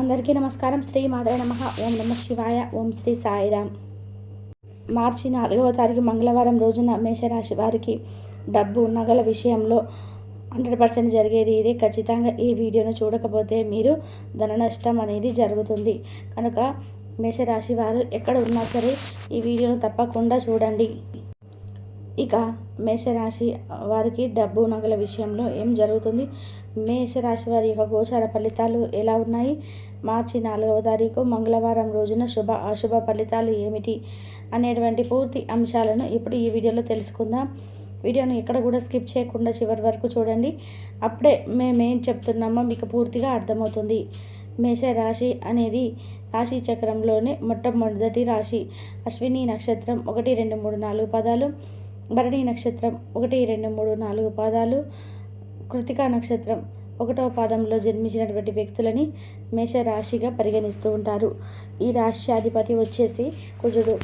అందరికీ నమస్కారం. శ్రీ మాధవ నమ. ఓం నమ శివాయ. ఓం శ్రీ సాయిరామ్. మార్చి నాలుగవ తారీఖు మంగళవారం రోజున మేషరాశి వారికి డబ్బు నగల విషయంలో హండ్రెడ్ పర్సెంట్ జరిగేది ఇది. ఖచ్చితంగా ఈ వీడియోను చూడకపోతే మీరు ధన నష్టం అనేది జరుగుతుంది. కనుక మేషరాశి వారు ఎక్కడ ఉన్నా సరే ఈ వీడియోను తప్పకుండా చూడండి. ఇక మేషరాశి వారికి డబ్బు నగల విషయంలో ఏం జరుగుతుంది? మేషరాశి వారి యొక్క గోచార ఫలితాలు ఎలా ఉన్నాయి? మార్చి నాలుగవ తారీఖు మంగళవారం రోజున శుభ అశుభ ఫలితాలు ఏమిటి? అనేటువంటి పూర్తి అంశాలను ఇప్పుడు ఈ వీడియోలో తెలుసుకుందాం. వీడియోను ఎక్కడ కూడా స్కిప్ చేయకుండా చివరి వరకు చూడండి. అప్పుడే మేమేం చెప్తున్నామో మీకు పూర్తిగా అర్థమవుతుంది. మేషరాశి అనేది రాశి చక్రంలోనే మొట్టమొదటి రాశి. అశ్విని నక్షత్రం ఒకటి రెండు మూడు నాలుగు పదాలు. భరణి నక్షత్రం ఒకటి రెండు మూడు నాలుగు పాదాలు. కృతికా నక్షత్రం ఒకటవ పాదంలో జన్మించినటువంటి వ్యక్తులని మేషరాశిగా పరిగణిస్తూ ఉంటారు. ఈ రాశి అధిపతి వచ్చేసి కుజుడు.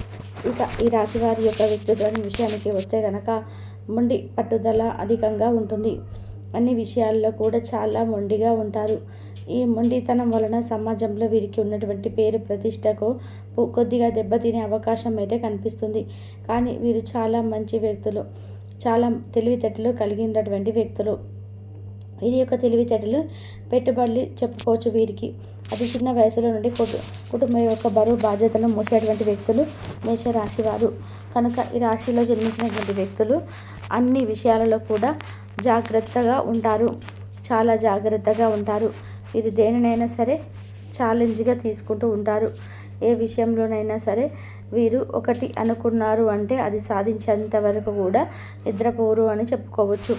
ఇక ఈ రాశి వారి యొక్క వ్యక్తిత్వాన్ని విషయానికి వస్తే కనుక మొండి పట్టుదల అధికంగా ఉంటుంది. అన్ని విషయాల్లో కూడా చాలా మొండిగా ఉంటారు. ఈ మొండితనం వలన సమాజంలో వీరికి ఉన్నటువంటి పేరు ప్రతిష్టకు కొద్దిగా దెబ్బతినే అవకాశం అయితే కనిపిస్తుంది. కానీ వీరు చాలా మంచి వ్యక్తులు. చాలా తెలివితేటలు కలిగినటువంటి వ్యక్తులు. వీరి యొక్క తెలివితేటలు పెట్టుబడులు చెప్పుకోవచ్చు వీరికి. అతి చిన్న వయసులో నుండి కుటుంబం యొక్క బరువు బాధ్యతలు మోసేటువంటి వ్యక్తులు మేషరాశి వారు కనుక ఈ రాశిలో జన్మించినటువంటి వ్యక్తులు అన్ని విషయాలలో కూడా జాగ్రత్తగా ఉంటారు. చాలా జాగ్రత్తగా ఉంటారు. వీరు దేనినైనా సరే ఛాలెంజ్గా తీసుకుంటూ ఉంటారు. ఏ విషయంలోనైనా సరే వీరు ఒకటి అనుకున్నారు అంటే అది సాధించేంత వరకు కూడా నిద్రపోరు అని చెప్పుకోవచ్చు.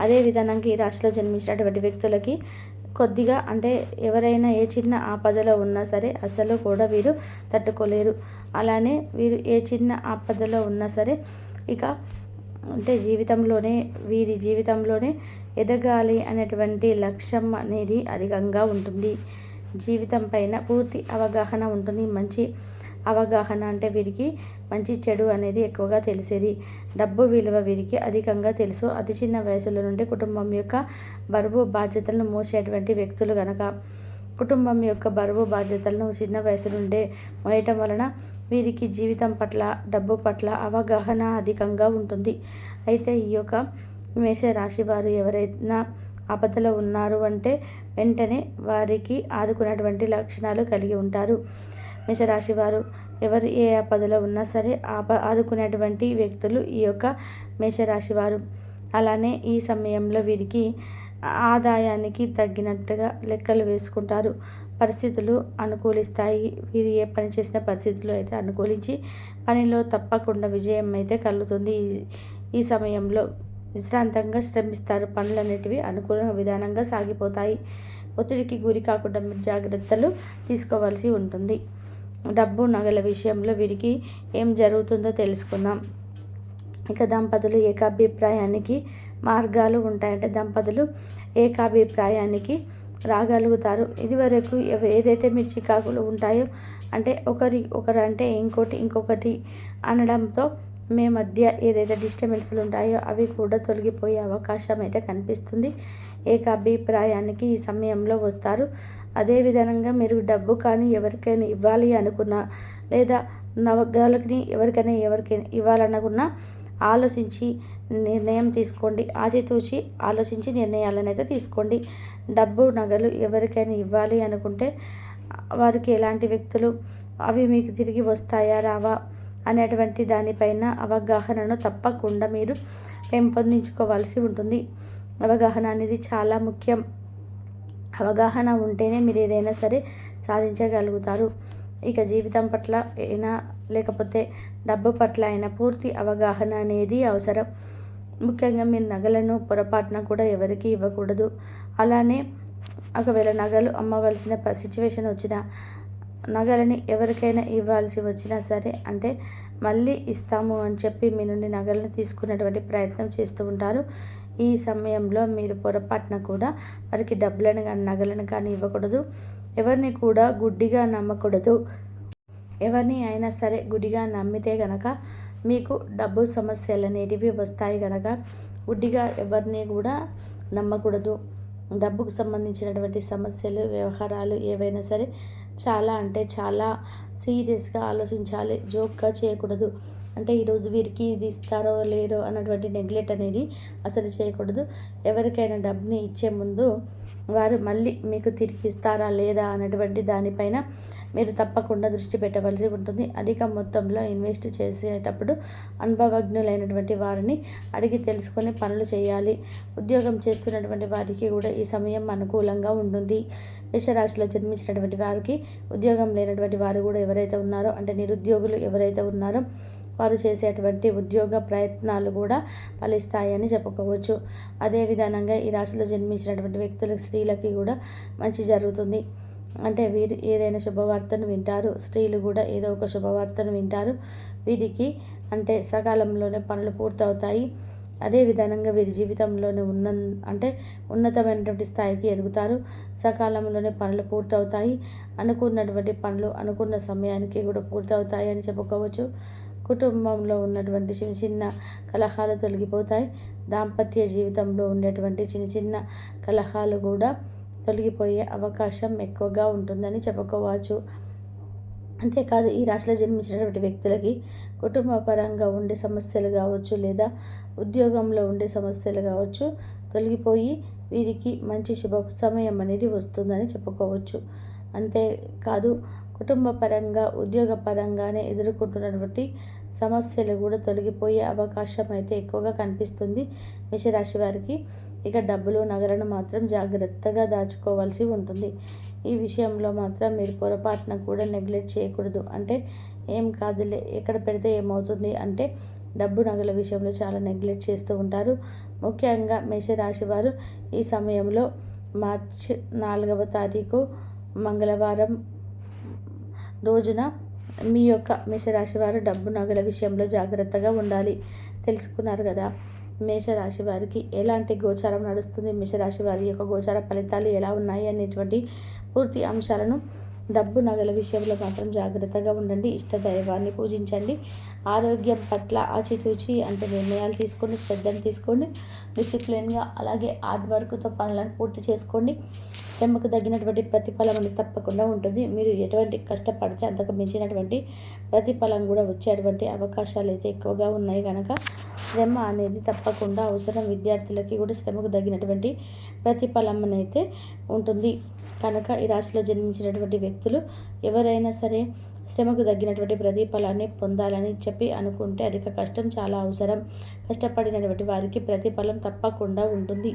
అదే విధంగా ఈ రాశిలో జన్మించినటువంటి వ్యక్తులకి కొద్దిగా అంటే ఎవరైనా ఏ చిన్న ఆపదలో ఉన్నా సరే అసలు కూడా వీరు తట్టుకోలేరు. అలానే వీరు ఏ చిన్న ఆపదలో ఉన్నా సరే ఇక అంటే జీవితంలోనే వీరి జీవితంలోనే ఎదగాలి అనేటువంటి లక్ష్యం అనేది అధికంగా ఉంటుంది. జీవితం పైన పూర్తి అవగాహన ఉంటుంది. మంచి అవగాహన అంటే వీరికి మంచి చెడు అనేది ఎక్కువగా తెలిసేది. డబ్బు విలువ వీరికి అధికంగా తెలుసు. అతి చిన్న వయసులో నుండి కుటుంబం యొక్క బరువు బాధ్యతలను మోసేటువంటి వ్యక్తులు కనుక కుటుంబం యొక్క బరువు బాధ్యతలను చిన్న వయసు నుండే మోయటం వలన వీరికి జీవితం పట్ల డబ్బు పట్ల అవగాహన అధికంగా ఉంటుంది. అయితే ఈ యొక్క మేషరాశి వారు ఎవరైనా ఆపదలో ఉన్నారు అంటే వెంటనే వారికి ఆదుకున్నటువంటి లక్షణాలు కలిగి ఉంటారు. మేషరాశి వారు ఎవరు ఏ ఆపదలో ఉన్నా సరే ఆప ఆదుకునేటువంటి వ్యక్తులు ఈ యొక్క మేషరాశి వారు. అలానే ఈ సమయంలో వీరికి ఆదాయానికి తగ్గినట్టుగా లెక్కలు వేసుకుంటారు. పరిస్థితులు అనుకూలిస్తాయి. వీరు ఏ పని చేసిన పరిస్థితులు అయితే అనుకూలించి పనిలో తప్పకుండా విజయం అయితే కలుగుతుంది. ఈ సమయంలో విశ్రాంతంగా శ్రమిస్తారు. పనులన్నిటివి అనుకూల విధానంగా సాగిపోతాయి. ఒత్తిడికి గురి కాకుండా మీరు జాగ్రత్తలు తీసుకోవాల్సి ఉంటుంది. డబ్బు నగల విషయంలో వీరికి ఏం జరుగుతుందో తెలుసుకుందాం. ఇక దంపతులు ఏకాభిప్రాయానికి మార్గాలు ఉంటాయంటే. దంపతులు ఏకాభిప్రాయానికి రాగలుగుతారు. ఇదివరకు ఏదైతే మీ చికాకులు ఉంటాయో అంటే ఒకరి ఒకరు అంటే ఇంకోటి ఇంకొకటి అనడంతో మీ మధ్య ఏదైతే డిస్టర్బెన్స్లు ఉంటాయో అవి కూడా తొలగిపోయే అవకాశం అయితే కనిపిస్తుంది. ఏకాభిప్రాయానికి ఈ సమయంలో వస్తారు. అదేవిధంగా మీరు డబ్బు కానీ ఎవరికైనా ఇవ్వాలి అనుకున్నా లేదా నవగాలకి ఎవరికైనా ఎవరికైనా ఇవ్వాలనుకున్నా ఆలోచించి నిర్ణయం తీసుకోండి. ఆచితూచి ఆలోచించి నిర్ణయాలను అయితే తీసుకోండి. డబ్బు నగలు ఎవరికైనా ఇవ్వాలి అనుకుంటే వారికి ఎలాంటి వ్యక్తులు అవి మీకు తిరిగి వస్తాయా రావా అనేటువంటి దానిపైన అవగాహనను తప్పకుండా మీరు పెంపొందించుకోవాల్సి ఉంటుంది. అవగాహన అనేది చాలా ముఖ్యం. అవగాహన ఉంటేనే మీరు ఏదైనా సరే సాధించగలుగుతారు. ఇక జీవితం పట్ల అయినా లేకపోతే డబ్బు పట్ల అయినా పూర్తి అవగాహన అనేది అవసరం. ముఖ్యంగా మీరు నగలను పొరపాటున కూడా ఎవరికి ఇవ్వకూడదు. అలానే ఒకవేళ నగలు అమ్మవలసిన సిచ్యువేషన్ వచ్చినా నగలని ఎవరికైనా ఇవ్వాల్సి వచ్చినా సరే అంటే మళ్ళీ ఇస్తాము అని చెప్పి మీ నుండి నగలను తీసుకునేటువంటి ప్రయత్నం చేస్తూ ఉంటారు. ఈ సమయంలో మీరు పొరపాటున కూడా వారికి డబ్బులను కానీ నగలను కానీ ఇవ్వకూడదు. ఎవరిని కూడా గుడ్డిగా నమ్మకూడదు. ఎవరిని అయినా సరే గుడిగా నమ్మితే గనక మీకు డబ్బు సమస్యలు అనేటివి వస్తాయి కనుక గుడ్డిగా ఎవరిని కూడా నమ్మకూడదు. డబ్బుకు సంబంధించినటువంటి సమస్యలు వ్యవహారాలు ఏవైనా సరే చాలా అంటే చాలా సీరియస్గా ఆలోచించాలి. జోక్గా చేయకూడదు. అంటే ఈరోజు వీరికి ఇది ఇస్తారో లేరో అన్నటువంటి నెగ్లెక్ట్ అనేది అసలు చేయకూడదు. ఎవరికైనా డబ్బుని ఇచ్చే ముందు వారు మళ్ళీ మీకు తిరిగి ఇస్తారా లేదా అన్నటువంటి దానిపైన మీరు తప్పకుండా దృష్టి పెట్టవలసి ఉంటుంది. అధిక మొత్తంలో ఇన్వెస్ట్ చేసేటప్పుడు అనుభవజ్ఞులైనటువంటి వారిని అడిగి తెలుసుకొని పనులు చేయాలి. ఉద్యోగం చేస్తున్నటువంటి వారికి కూడా ఈ సమయం అనుకూలంగా ఉంటుంది. మేషరాశిలో జన్మించినటువంటి వారికి ఉద్యోగం లేనటువంటి వారు కూడా ఎవరైతే ఉన్నారో అంటే నిరుద్యోగులు ఎవరైతే ఉన్నారో వారు చేసేటువంటి ఉద్యోగ ప్రయత్నాలు కూడా ఫలిస్తాయని చెప్పుకోవచ్చు. అదే విధానంగా ఈ రాశిలో జన్మించినటువంటి వ్యక్తులకు స్త్రీలకి కూడా మంచి జరుగుతుంది. అంటే వీరు ఏదైనా శుభవార్తను వింటారు స్త్రీలు కూడా ఏదో ఒక శుభవార్తను వింటారు. వీరికి అంటే సకాలంలోనే పనులు పూర్తవుతాయి. అదే విధానంగా వీరి జీవితంలోనే ఉన్న అంటే ఉన్నతమైనటువంటి స్థాయికి ఎదుగుతారు. సకాలంలోనే పనులు పూర్తవుతాయి. అనుకున్నటువంటి పనులు అనుకున్న సమయానికి కూడా పూర్తవుతాయి అని చెప్పుకోవచ్చు. కుటుంబంలో ఉన్నటువంటి చిన్న చిన్న కలహాలు తొలగిపోతాయి. దాంపత్య జీవితంలో ఉండేటువంటి చిన్న చిన్న కలహాలు కూడా తొలగిపోయే అవకాశం ఎక్కువగా ఉంటుందని చెప్పుకోవచ్చు. అంతేకాదు ఈ రాశిలో జన్మించినటువంటి వ్యక్తులకి కుటుంబ పరంగా ఉండే సమస్యలు కావచ్చు లేదా ఉద్యోగంలో ఉండే సమస్యలు కావచ్చు తొలగిపోయి వీరికి మంచి శుభ సమయం అనేది వస్తుందని చెప్పుకోవచ్చు. అంతేకాదు కుటుంబ పరంగా ఉద్యోగ పరంగానే ఎదుర్కొంటున్నటువంటి సమస్యలు కూడా తొలగిపోయే అవకాశం అయితే ఎక్కువగా కనిపిస్తుంది మేషరాశి వారికి. ఇక డబ్బులు నగలను మాత్రం జాగ్రత్తగా దాచుకోవాల్సి ఉంటుంది. ఈ విషయంలో మాత్రం మీరు పొరపాటున కూడా నెగ్లెక్ట్ చేయకూడదు. అంటే ఏం కాదులే ఎక్కడ పెడితే ఏమవుతుంది అంటే డబ్బు నగల విషయంలో చాలా నెగ్లెక్ట్ చేస్తూ ఉంటారు. ముఖ్యంగా మేషరాశి వారు ఈ సమయంలో మార్చ్ నాలుగవ తారీఖు మంగళవారం రోజున మీ యొక్క మేషరాశి వారు డబ్బు నగల విషయంలో జాగ్రత్తగా ఉండాలి. తెలుసుకున్నారు కదా మేషరాశి వారికి ఎలాంటి గోచారం నడుస్తుంది? మేషరాశి వారి యొక్క గోచార ఫలితాలు ఎలా ఉన్నాయి? అనేటువంటి పూర్తి అంశాలను డబ్బు నగల విషయంలో మాత్రం జాగ్రత్తగా ఉండండి. ఇష్ట దైవాన్ని పూజించండి. ఆరోగ్యం పట్ల ఆచితూచి అంటే నిర్ణయాలు తీసుకోండి శ్రద్ధను తీసుకోండి. డిసిప్లిన్గా అలాగే హార్డ్ వర్క్తో పనులను పూర్తి చేసుకోండి. శ్రమకు తగినటువంటి ప్రతిఫలం అనేది తప్పకుండా ఉంటుంది. మీరు ఎటువంటి కష్టపడితే అంతకు మించినటువంటి ప్రతిఫలం కూడా వచ్చేటువంటి అవకాశాలు అయితే ఎక్కువగా ఉన్నాయి కనుక శ్రమ అనేది తప్పకుండా అవసరం. విద్యార్థులకి కూడా శ్రమకు తగినటువంటి ప్రతిఫలం అయితే ఉంటుంది. కనుక ఈ రాశిలో జన్మించినటువంటి వ్యక్తులు ఎవరైనా సరే శ్రమకు తగ్గినటువంటి ప్రతిఫలాన్ని పొందాలని చెప్పి అనుకుంటే అధిక కష్టం చాలా అవసరం. కష్టపడినటువంటి వారికి ప్రతిఫలం తప్పకుండా ఉంటుంది.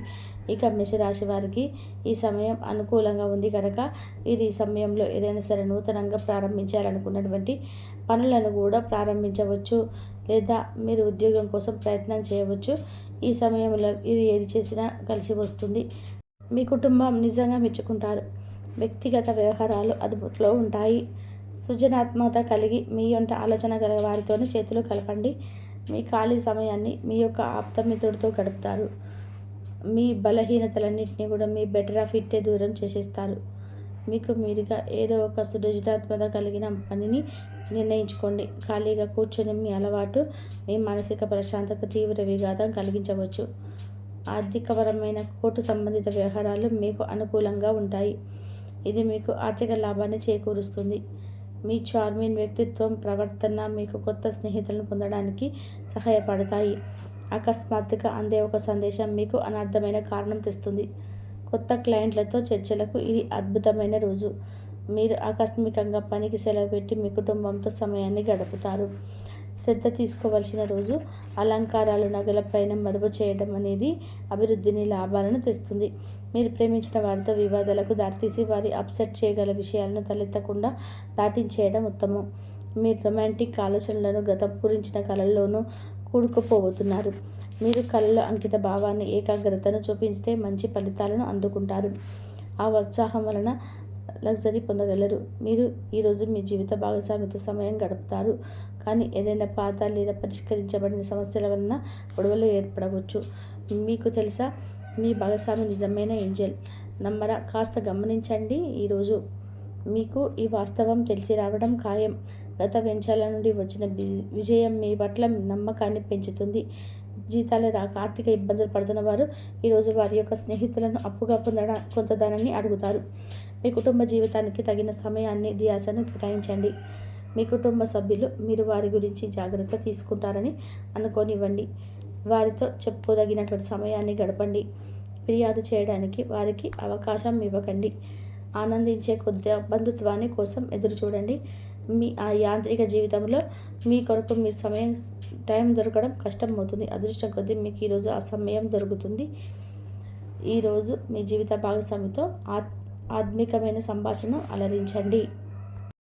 ఇక మేషరాశి వారికి ఈ సమయం అనుకూలంగా ఉంది కనుక వీరు ఈ సమయంలో ఏదైనా సరే నూతనంగా ప్రారంభించాలనుకున్నటువంటి పనులను కూడా ప్రారంభించవచ్చు. లేదా మీరు ఉద్యోగం కోసం ప్రయత్నం చేయవచ్చు. ఈ సమయంలో మీరు ఏది చేసినా కలిసి వస్తుంది. మీ కుటుంబం నిజంగా మెచ్చుకుంటారు. వ్యక్తిగత వ్యవహారాలు అదుపులో ఉంటాయి. సృజనాత్మకత కలిగి మీ యొక్క ఆలోచన గల వారితోనే చేతులు కలపండి. మీ ఖాళీ సమయాన్ని మీ యొక్క ఆప్తమిత్రుడితో గడుపుతారు. మీ బలహీనతలన్నింటినీ కూడా మీ బెటర్ ఆఫ్ ఇట్టే దూరం చేసేస్తారు. మీకు మీరుగా ఏదో ఒక సృజనాత్మత కలిగిన పనిని నిర్ణయించుకోండి. ఖాళీగా కూర్చొని మీ అలవాటు మీ మానసిక ప్రశాంతత తీవ్ర విఘాతం కలిగించవచ్చు. ఆర్థికపరమైన కోర్టు సంబంధిత వ్యవహారాలు మీకు అనుకూలంగా ఉంటాయి. ఇది మీకు ఆర్థిక లాభాన్ని చేకూరుస్తుంది. మీ చార్మిన్ వ్యక్తిత్వం ప్రవర్తన మీకు కొత్త స్నేహితులను పొందడానికి సహాయపడతాయి. అకస్మాత్తుగా అందే ఒక సందేశం మీకు అనర్థమైన కారణం తెస్తుంది. కొత్త క్లయింట్లతో చర్చలకు ఇది అద్భుతమైన రోజు. మీరు ఆకస్మికంగా పనికి సెలవు పెట్టి మీ కుటుంబంతో సమయాన్ని గడుపుతారు. శ్రద్ధ తీసుకోవలసిన రోజు అలంకారాలు నగలపైన మదుపు చేయడం అనేది అభివృద్ధిని లాభాలను తెస్తుంది. మీరు ప్రేమించిన వారితో వివాదాలకు దారితీసి వారి అప్సెట్ చేయగల విషయాలను తలెత్తకుండా దాటించేయడం ఉత్తమం. మీరు రొమాంటిక్ ఆలోచనలను గతం పూరించిన కళల్లోనూ కూడుకుపోబోతున్నారు మీరు కళలో అంకిత భావాన్ని ఏకాగ్రతను చూపిస్తే మంచి ఫలితాలను అందుకుంటారు. ఆ ఉత్సాహం వలన లగ్జరీ పొందగలరు. మీరు ఈరోజు మీ జీవిత భాగస్వామితో సమయం గడుపుతారు. కానీ ఏదైనా పాత లేదా పరిష్కరించబడిన సమస్యల వలన గొడవలు ఏర్పడవచ్చు. మీకు తెలుసా మీ భాగస్వామి నిజమైన ఏంజల్. నమ్మరా కాస్త గమనించండి ఈరోజు మీకు ఈ వాస్తవం తెలిసి రావడం ఖాయం. గత వెంచాల నుండి వచ్చిన విజయం మీ పట్ల నమ్మకాన్ని పెంచుతుంది. జీతాలు రాక ఆర్థిక ఇబ్బందులు పడుతున్న వారు ఈరోజు వారి యొక్క స్నేహితులను అప్పుగా పొందడం కొంత ధనాన్ని అడుగుతారు. మీ కుటుంబ జీవితానికి తగిన సమయాన్ని ధ్యాసను కేటాయించండి. మీ కుటుంబ సభ్యులు మీరు వారి గురించి జాగ్రత్త తీసుకుంటారని అనుకోనివ్వండి. వారితో చెప్పుకోదగినటువంటి సమయాన్ని గడపండి. ఫిర్యాదు చేయడానికి వారికి అవకాశం ఇవ్వకండి. ఆనందించే కొద్ది బంధుత్వాన్ని కోసం ఎదురు చూడండి మీ ఆ యాంత్రిక జీవితంలో మీ కొరకు మీ సమయం టైం దొరకడం కష్టం అవుతుంది అదృష్టం కొద్దీ మీకు ఈరోజు ఆ సమయం దొరుకుతుంది. ఈరోజు మీ జీవిత భాగస్వామితో ఆత్ ఆత్మికమైన సంభాషణ అలరించండి.